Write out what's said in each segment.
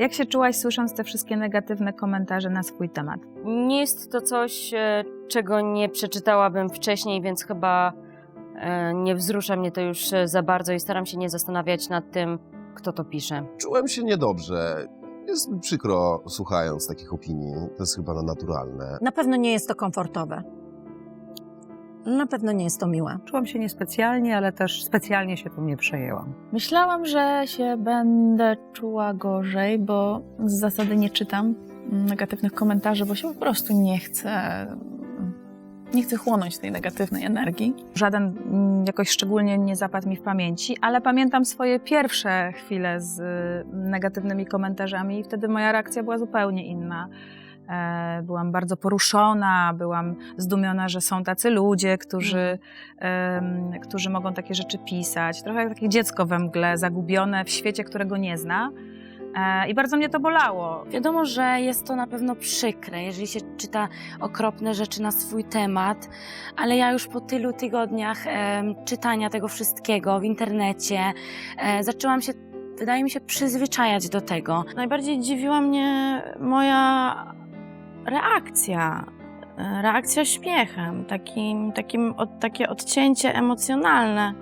Jak się czułaś słysząc te wszystkie negatywne komentarze na swój temat? Nie jest to coś, e, czego nie przeczytałabym wcześniej, więc chyba e, nie wzrusza mnie to już e, za bardzo i staram się nie zastanawiać nad tym, kto to pisze. Czułem się niedobrze. Jest mi przykro słuchając takich opinii. To jest chyba naturalne. Na pewno nie jest to komfortowe. Na pewno nie jest to miłe. Czułam się niespecjalnie, ale też specjalnie się tym nie przejęłam. Myślałam, że się będę czuła gorzej, bo z zasady nie czytam negatywnych komentarzy, bo się po prostu nie chcę. Nie chcę chłonąć tej negatywnej energii. Żaden mm, jakoś szczególnie nie zapadł mi w pamięci, ale pamiętam swoje pierwsze chwile z negatywnymi komentarzami i wtedy moja reakcja była zupełnie inna. E, Byłam bardzo poruszona, byłam zdumiona, że są tacy ludzie, którzy, em, którzy mogą takie rzeczy pisać. Trochę jak takie dziecko we mgle, zagubione w świecie, którego nie zna. E, I bardzo mnie to bolało. Wiadomo, że jest to na pewno przykre, jeżeli się czyta okropne rzeczy na swój temat, ale ja już po tylu tygodniach em, czytania tego wszystkiego w internecie e, zaczęłam się, wydaje mi się, przyzwyczajać do tego. Najbardziej dziwiła mnie moja reakcja. e, Reakcja śmiechem, takim, takim od, takie odcięcie emocjonalne,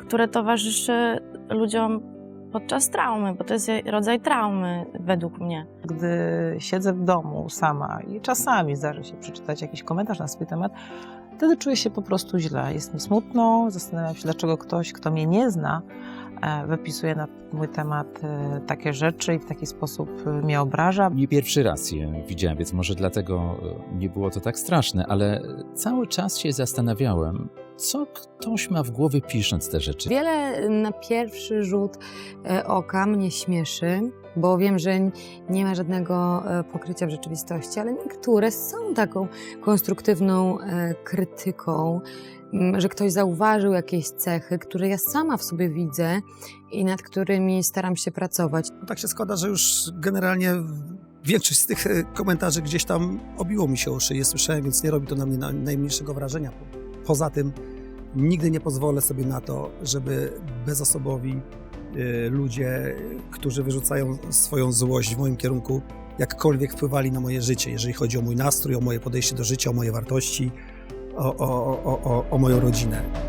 które towarzyszy ludziom podczas traumy, bo to jest rodzaj traumy według mnie. Gdy siedzę w domu sama i czasami zdarzy się przeczytać jakiś komentarz na swój temat, wtedy czuję się po prostu źle. Jest mi smutno, zastanawiam się, dlaczego ktoś, kto mnie nie zna, e, wypisuje na mój temat e, takie rzeczy i w taki sposób e, mnie obraża. Nie pierwszy raz je widziałem, więc może dlatego nie było to tak straszne, ale cały czas się zastanawiałem, co ktoś ma w głowie pisząc te rzeczy. Wiele na pierwszy rzut oka mnie śmieszy, bo wiem, że nie ma żadnego e, pokrycia w rzeczywistości, ale niektóre są taką konstruktywną e, krytyką, że ktoś zauważył jakieś cechy, które ja sama w sobie widzę i nad którymi staram się pracować. No tak się składa, że już generalnie większość z tych e, komentarzy gdzieś tam obiło mi się o szyję, słyszałem, więc nie robi to na mnie na- najmniejszego wrażenia. Po- Poza tym nigdy nie pozwolę sobie na to, żeby bezosobowi ludzie, którzy wyrzucają swoją złość w moim kierunku, jakkolwiek wpływali na moje życie, jeżeli chodzi o mój nastrój, o moje podejście do życia, o moje wartości, o, o, o, o, o moją rodzinę.